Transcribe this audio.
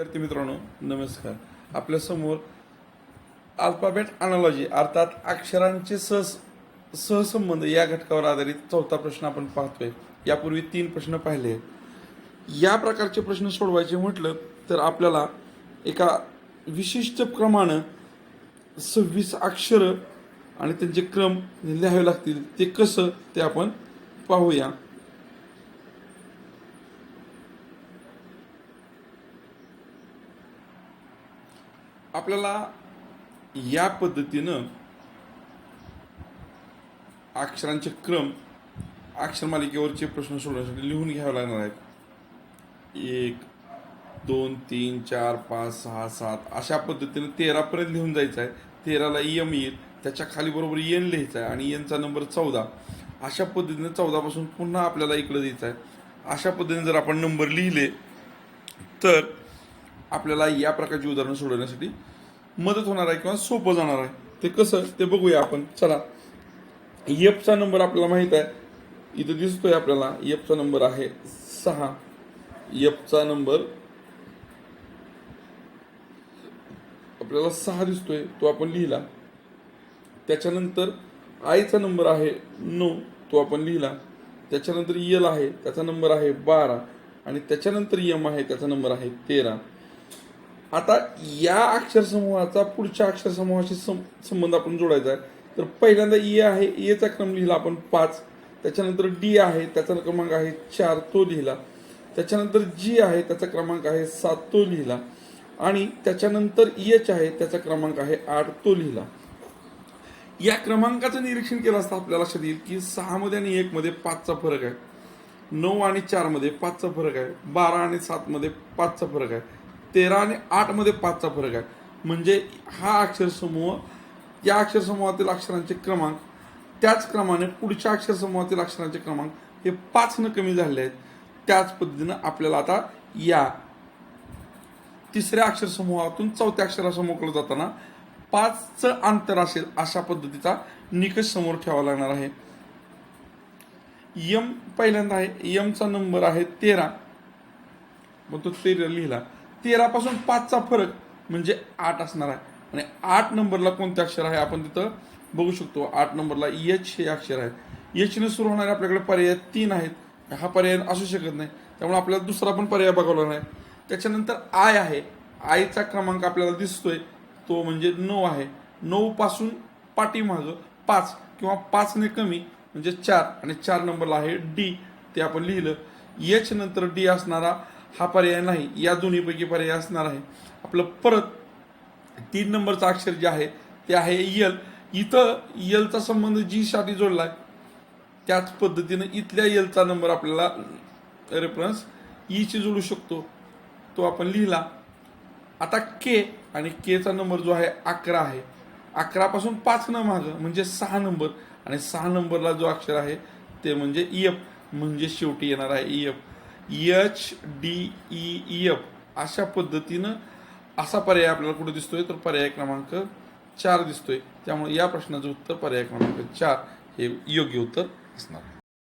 विद्यार्थी मित्रांनो नमस्कार. आपल्यासमोर अल्फाबेट अनालॉजी अर्थात अक्षरांचे सह सहसंबंध या घटकावर आधारित चौथा प्रश्न आपण पाहतोय. यापूर्वी तीन प्रश्न पाहिले. या प्रकारचे प्रश्न सोडवायचे म्हटलं तर आपल्याला एका विशिष्ट क्रमानं सव्वीस अक्षरं आणि त्यांचे क्रम लिहावे लागतील. ते कसं ते आपण पाहूया. आपल्याला या पद्धतीनं अक्षरांचे क्रम अक्षरमालिकेवरचे प्रश्न सोडवण्यासाठी लिहून घ्यावे लागणार आहेत. एक दोन तीन चार पाच सहा सात अशा पद्धतीनं तेरापर्यंत लिहून जायचं आहे. तेराला यम येईल त्याच्याखाली बरोबर एन लिहायचा आहे आणि एनचा नंबर चौदा. अशा पद्धतीनं चौदापासून पुन्हा आपल्याला इकडं द्यायचं आहे. अशा पद्धतीने जर आपण नंबर लिहिले तर आपल्याला या प्रकारची उदाहरणं सोडवण्यासाठी मदत होणार आहे किंवा सोपं जाणार आहे. ते कसं ते बघूया आपण. चला. एफचा नंबर आपल्याला माहीत आहे. इथं दिसतोय आपल्याला. एफचा नंबर आहे सहा. एफचा नंबर आपल्याला सहा दिसतोय. तो आपण लिहिला. त्याच्यानंतर आयचा नंबर आहे नऊ. तो आपण लिहिला. त्याच्यानंतर यल आहे. त्याचा नंबर आहे बारा. आणि त्याच्यानंतर यम आहे. त्याचा नंबर आहे तेरा. आता या अक्षरसमूहाचा पुढच्या अक्षरसमूहाशी सं- संबंध आपण जोडायचा आहे. तर पहिल्यांदा ए आहे एचा क्रम लिहिला आपण पाच. त्याच्यानंतर डी आहे त्याचा क्रमांक आहे चार तो लिहिला. त्याच्यानंतर जी आहे त्याचा क्रमांक आहे सात तो लिहिला. आणि त्याच्यानंतर एच आहे त्याचा क्रमांक आहे आठ तो लिहिला. या क्रमांकाचं निरीक्षण केलं असता आपल्या लक्षात येईल की सहामध्ये आणि एकमध्ये पाचचा फरक आहे. नऊ आणि चारमध्ये पाचचा फरक आहे. बारा आणि सातमध्ये पाचचा फरक आहे. तेरा आणि आठमध्ये पाचचा फरक आहे. म्हणजे हा अक्षरसमूह या अक्षरसमूहातील अक्षरांचे क्रमांक त्याच क्रमाने पुढच्या अक्षरसमूहातील अक्षरांचे क्रमांक हे पाचनं कमी झाले आहेत. त्याच पद्धतीनं आपल्याला आता या तिसऱ्या अक्षरसमूहातून चौथ्या अक्षरासमोरकडे जाताना पाचचं अंतर असेल अशा पद्धतीचा निकष समोर ठेवावा लागणार आहे. यम पहिल्यांदा आहे यमचा नंबर आहे तेरा. मग तो तेरा लिहिला. तेरा पासून पाचचा फरक म्हणजे आठ असणार आहे. आणि आठ नंबरला कोणते अक्षर आहे? आपण तिथं बघू शकतो. आठ नंबरला एच हे अक्षर आहे. एच सुरू होणारे आपल्याकडे पर्याय तीन आहेत. हा पर्याय असू शकत नाही. त्यामुळे आपल्याला दुसरा पण पर्याय बघावला नाही त्याच्यानंतर आय आहे. आयचा क्रमांक आपल्याला दिसतोय. तो म्हणजे नऊ आहे. नऊ पासून पाठीमागं पाच किंवा पाचने कमी म्हणजे चार. आणि चार नंबरला आहे डी ते आपण लिहिलं. एच नंतर डी असणारा हा पर्याय नाही. या दोन्हीपैकी पर्याय असणार आहे. आपलं परत तीन नंबरचं अक्षर जे आहे ते आहे यल. इथं यलचा संबंध जी साठी आहे त्याच पद्धतीनं इथल्या यलचा नंबर आपल्याला रेफरन्स ईशी जोडू शकतो. तो आपण लिहिला. आता के आणि केचा नंबर जो आहे अकरा आहे. अकरापासून पाच न मागं म्हणजे सहा नंबर. आणि सहा नंबरला जो अक्षर आहे ते म्हणजे इयफ म्हणजे शेवटी येणार आहे इयफ एच डी ई एफ अशा पद्धतीनं असा पर्याय आपल्याला कुठे दिसतोय? तर पर्याय क्रमांक चार दिसतोय. त्यामुळे या प्रश्नाचं उत्तर पर्याय क्रमांक चार हे योग्य उत्तर असणार.